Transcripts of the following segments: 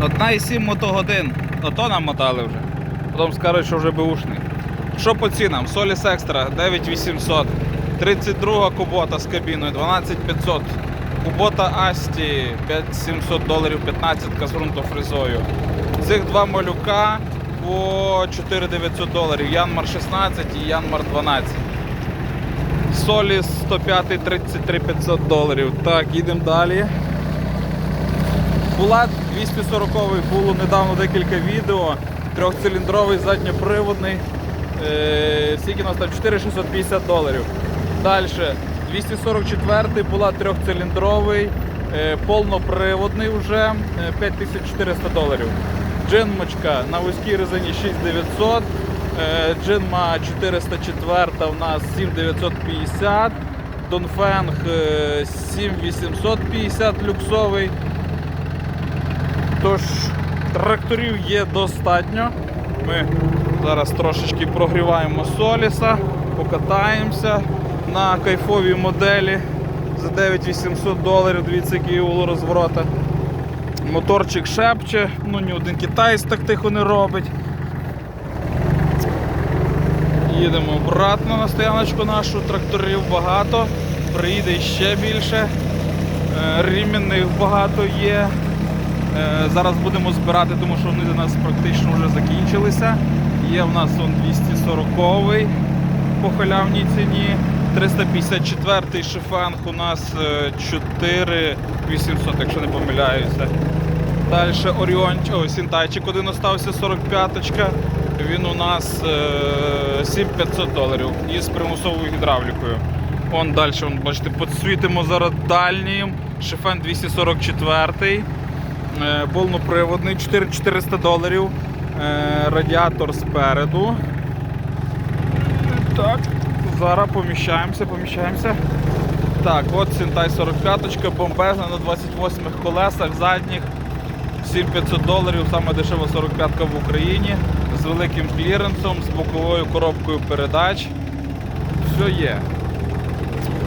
1,7 мотогодин. Ото нам мотали вже. Потім скажуть, що вже беушний. Що по цінам? Соліс Екстра 9800. 32 кубота з кабіною 12500. Кубота Асті 5700 доларів 15 з ґрунтофрезою. Цих два малюка по 4900 доларів. Янмар 16 і Янмар 12. Соліс 105 33 500 доларів. Так, їдемо далі. Булат 240 було недавно декілька відео. Трьохциліндровий задньоприводний. Е, скільки нас там 4650 доларів. Далі 244 була трьохциліндровий, е, повноприводний вже е, 5400 доларів. Джинмочка на вузькій резині 6900. Е, Джинма 404 у нас 7950. Донфенг е, 7850 люксовий. Тож тракторів є достатньо. Ми зараз трошечки прогріваємо Соліса, покатаємося на кайфовій моделі за 9800 доларів. Дивіться, який розворота. Моторчик шепче, ну ні один китаєць так тихо не робить. Їдемо обратно на стояночку нашу, тракторів багато, приїде ще більше. Е, Рімінних багато є. Е, Зараз будемо збирати, тому що вони у нас практично вже закінчилися. Є в нас он 240 по халявній ціні. 354 шифенг у нас е, 4800, якщо не помиляюся. Далі Оріон, о, Сінтайчик один остався 45-ка. Він у нас е, 7500 доларів із примусовою гідравлікою. Он далі, вон, бачите, підсвітимо зараз дальнім. Шифен 244 е, повноприводний, 4400 доларів. Е, радіатор спереду. Так, зараз поміщаємося, поміщаємося. Так, от Сінтай 45 бомбезна на 28 колесах задніх. 7500 доларів, саме дешева 45 в Україні з великим кліренсом, з боковою коробкою передач. Все є.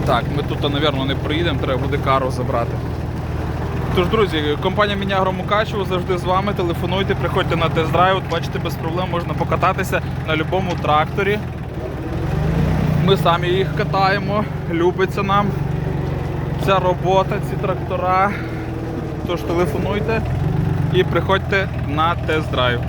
Так, ми тут, напевно, не приїдемо, треба буде кару забрати. Тож, друзі, компанія Мінягро Мукачево завжди з вами. Телефонуйте, приходьте на тест-драйв. Бачите, без проблем можна покататися на будь-якому тракторі. Ми самі їх катаємо, любиться нам ця робота, ці трактора. Тож телефонуйте і приходьте на тест-драйв.